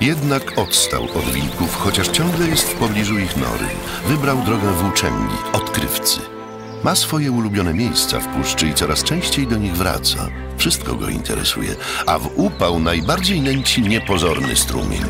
Jednak odstał od wilków, chociaż ciągle jest w pobliżu ich nory. Wybrał drogę włóczęgi, odkrywcy. Ma swoje ulubione miejsca w puszczy i coraz częściej do nich wraca. Wszystko go interesuje, a w upał najbardziej nęci niepozorny strumień.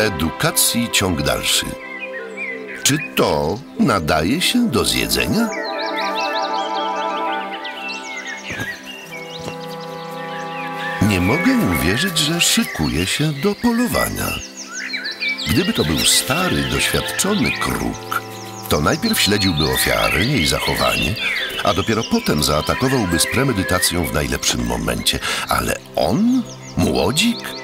Edukacji ciąg dalszy. Czy to nadaje się do zjedzenia? Nie mogę uwierzyć, że szykuje się do polowania. Gdyby to był stary, doświadczony kruk, to najpierw śledziłby ofiarę, jej zachowanie, a dopiero potem zaatakowałby z premedytacją w najlepszym momencie. Ale on? Młodzik?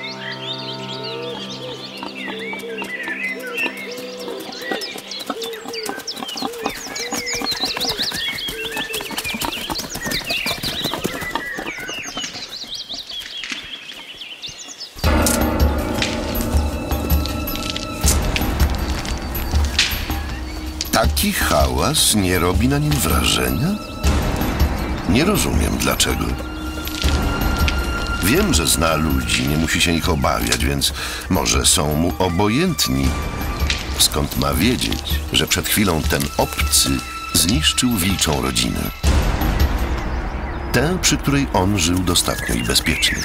Taki hałas nie robi na nim wrażenia? Nie rozumiem dlaczego. Wiem, że zna ludzi, nie musi się ich obawiać, więc może są mu obojętni. Skąd ma wiedzieć, że przed chwilą ten obcy zniszczył wilczą rodzinę? Tę, przy której on żył dostatnio i bezpiecznie.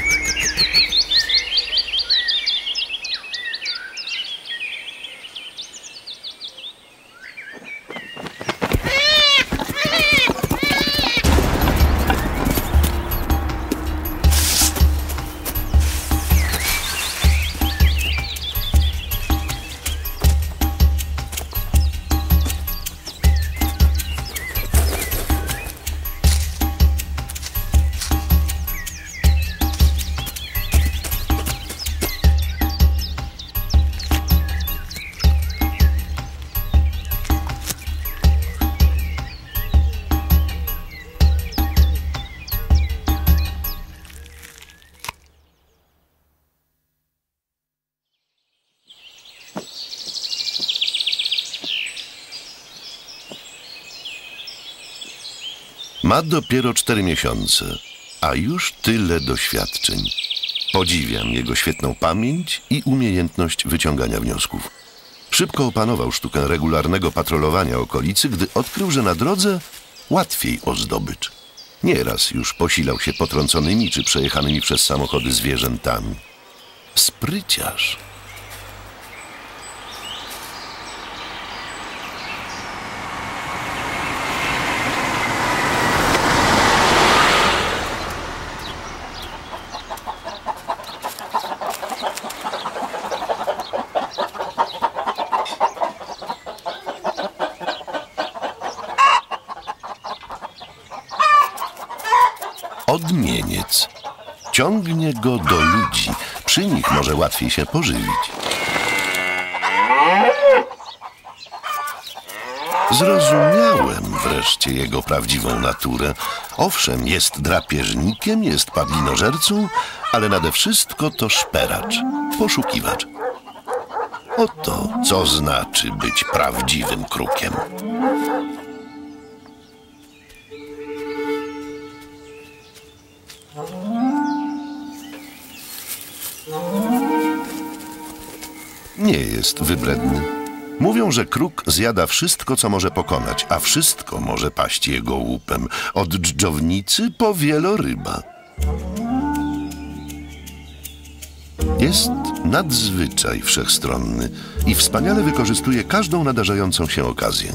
Ma dopiero cztery miesiące, a już tyle doświadczeń. Podziwiam jego świetną pamięć i umiejętność wyciągania wniosków. Szybko opanował sztukę regularnego patrolowania okolicy, gdy odkrył, że na drodze łatwiej o zdobycz. Nieraz już posilał się potrąconymi czy przejechanymi przez samochody zwierzętami. Spryciarz. Go do ludzi. Przy nich może łatwiej się pożywić. Zrozumiałem wreszcie jego prawdziwą naturę. Owszem, jest drapieżnikiem, jest padlinożercą, ale nade wszystko to szperacz, poszukiwacz. Oto co znaczy być prawdziwym krukiem. Nie jest wybredny. Mówią, że kruk zjada wszystko, co może pokonać, a wszystko może paść jego łupem. Od dżdżownicy po wieloryba. Jest nadzwyczaj wszechstronny i wspaniale wykorzystuje każdą nadarzającą się okazję.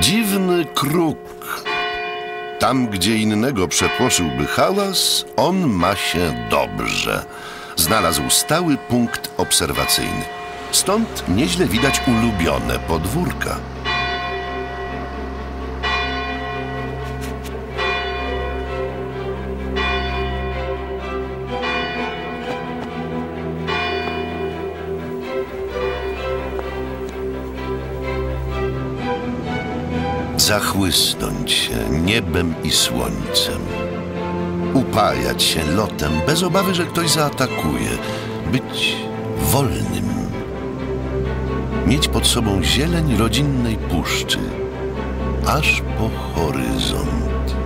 Dziwny kruk. Tam, gdzie innego przepłoszyłby hałas, on ma się dobrze. Znalazł stały punkt obserwacyjny. Stąd nieźle widać ulubione podwórka. Zachłysnąć się niebem i słońcem. Upajać się lotem bez obawy, że ktoś zaatakuje. Być wolnym. Mieć pod sobą zieleń rodzinnej puszczy, aż po horyzont.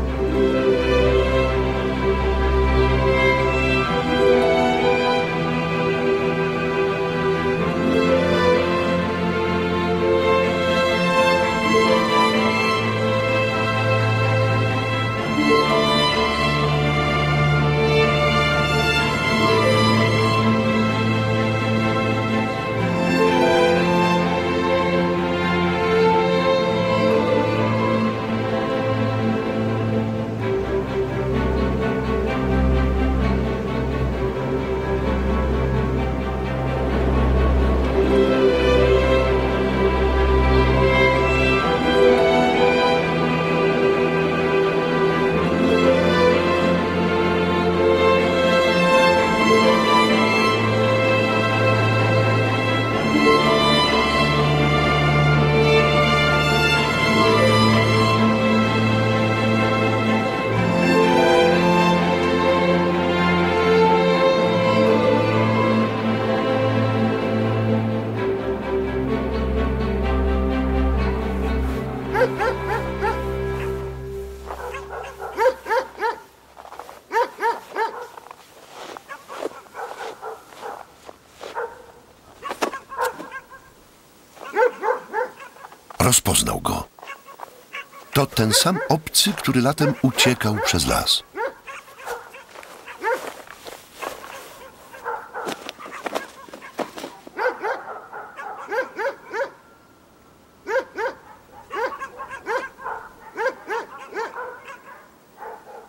Ten sam obcy, który latem uciekał przez las.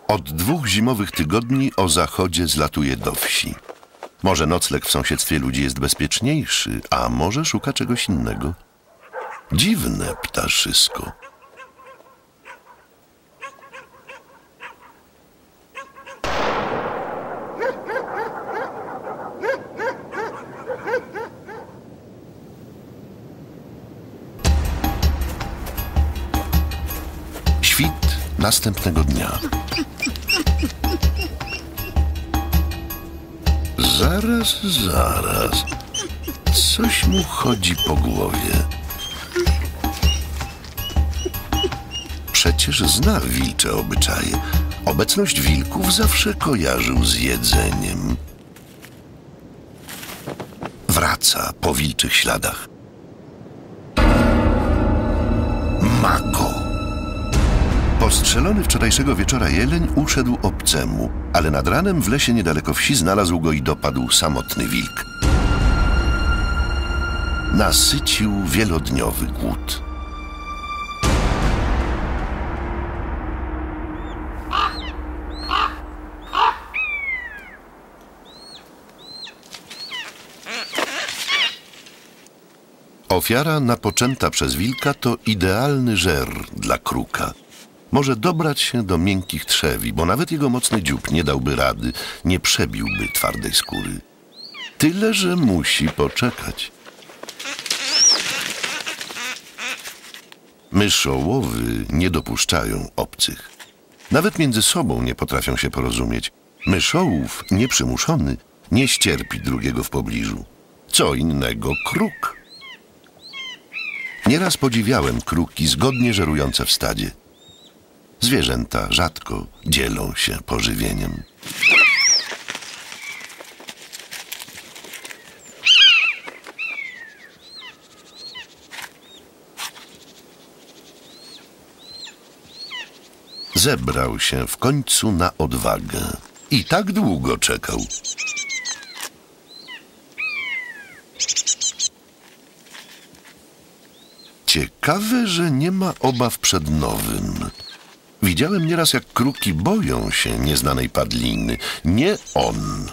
Od dwóch zimowych tygodni o zachodzie zlatuje do wsi. Może nocleg w sąsiedztwie ludzi jest bezpieczniejszy, a może szuka czegoś innego. Dziwne ptaszysko. Następnego dnia. Zaraz, zaraz. Coś mu chodzi po głowie. Przecież zna wilcze obyczaje. Obecność wilków zawsze kojarzył z jedzeniem. Wraca po wilczych śladach. Postrzelony wczorajszego wieczora jeleń uszedł obcemu, ale nad ranem w lesie niedaleko wsi znalazł go i dopadł samotny wilk. nasycił wielodniowy głód. Ofiara napoczęta przez wilka to idealny żer dla kruka. Może dobrać się do miękkich trzewi, bo nawet jego mocny dziób nie dałby rady, nie przebiłby twardej skóry. Tyle, że musi poczekać. Myszołowy nie dopuszczają obcych. Nawet między sobą nie potrafią się porozumieć. Myszołów, nieprzymuszony, nie ścierpi drugiego w pobliżu. Co innego kruk. Nieraz podziwiałem kruki zgodnie żerujące w stadzie. Zwierzęta rzadko dzielą się pożywieniem. Zebrał się w końcu na odwagę i tak długo czekał. Ciekawe, że nie ma obaw przed nowym. Widziałem nieraz, jak kruki boją się nieznanej padliny. Nie on.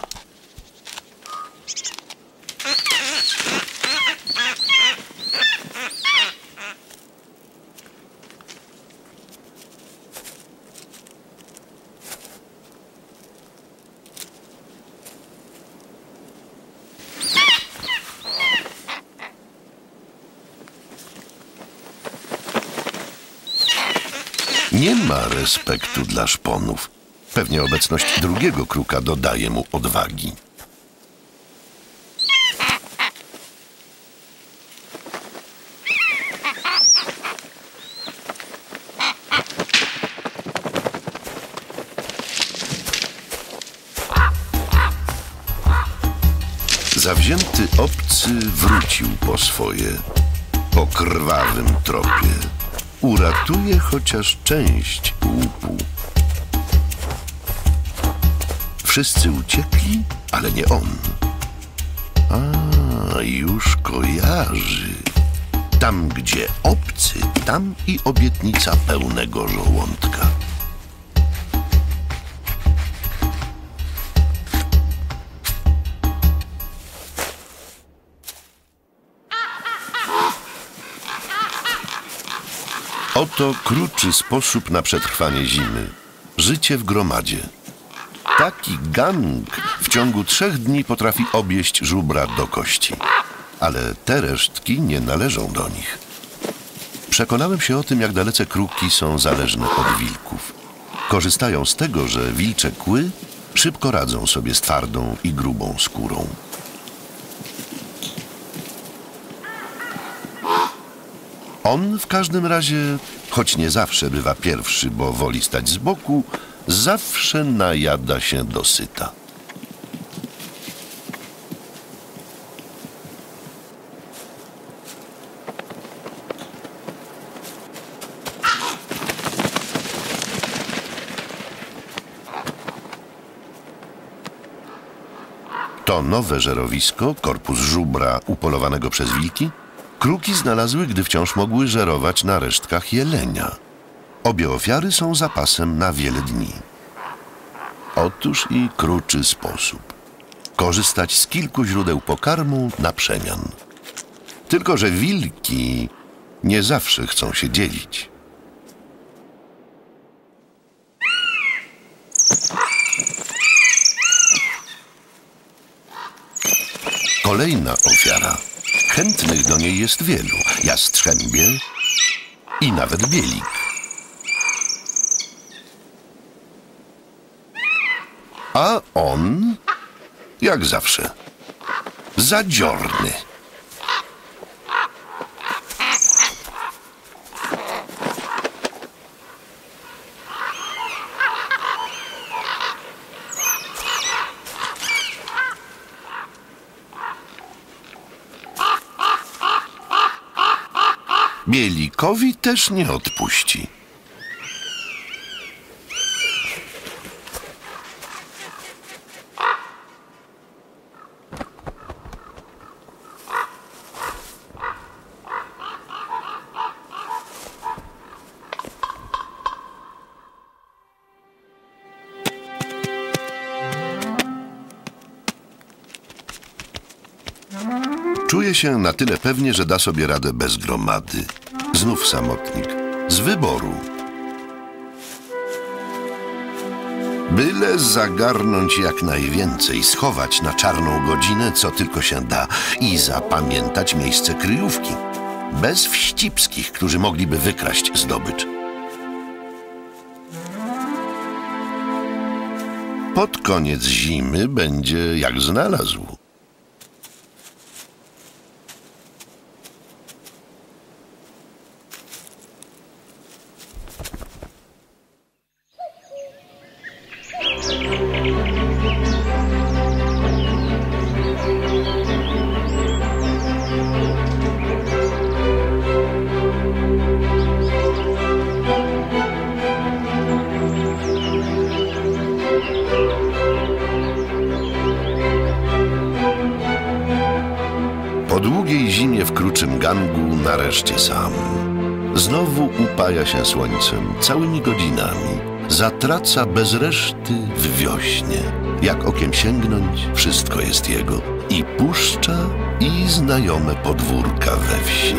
Respektu dla szponów. Pewnie obecność drugiego kruka dodaje mu odwagi. Zawzięty obcy wrócił po swoje, po krwawym tropie. Uratuje chociaż część łupu. Wszyscy uciekli, ale nie on. A, już kojarzy. Tam, gdzie obcy, tam i obietnica pełnego żołądka. Oto kruczy sposób na przetrwanie zimy. Życie w gromadzie. Taki gang w ciągu trzech dni potrafi obieść żubra do kości. Ale te resztki nie należą do nich. Przekonałem się o tym, jak dalece kruki są zależne od wilków. Korzystają z tego, że wilcze kły szybko radzą sobie z twardą i grubą skórą. On w każdym razie, choć nie zawsze bywa pierwszy, bo woli stać z boku, zawsze najada się dosyta. To nowe żerowisko, korpus żubra upolowanego przez wilki, kruki znalazły, gdy wciąż mogły żerować na resztkach jelenia. Obie ofiary są zapasem na wiele dni. Otóż i kruczy sposób. Korzystać z kilku źródeł pokarmu na przemian. Tylko, że wilki nie zawsze chcą się dzielić. Kolejna ofiara. Chętnych do niej jest wielu. Jastrzębie i nawet bielik. A on, jak zawsze, zadziorny. Bielikowi też nie odpuści. Się na tyle pewnie, że da sobie radę bez gromady. Znów samotnik. Z wyboru. Byle zagarnąć jak najwięcej, schować na czarną godzinę, co tylko się da i zapamiętać miejsce kryjówki. Bez wścibskich, którzy mogliby wykraść zdobycz. Pod koniec zimy będzie jak znalazł. W kruczym gangu nareszcie sam. Znowu upaja się słońcem całymi godzinami. Zatraca bez reszty w wiośnie. Jak okiem sięgnąć, wszystko jest jego. I puszcza, i znajome podwórka we wsi.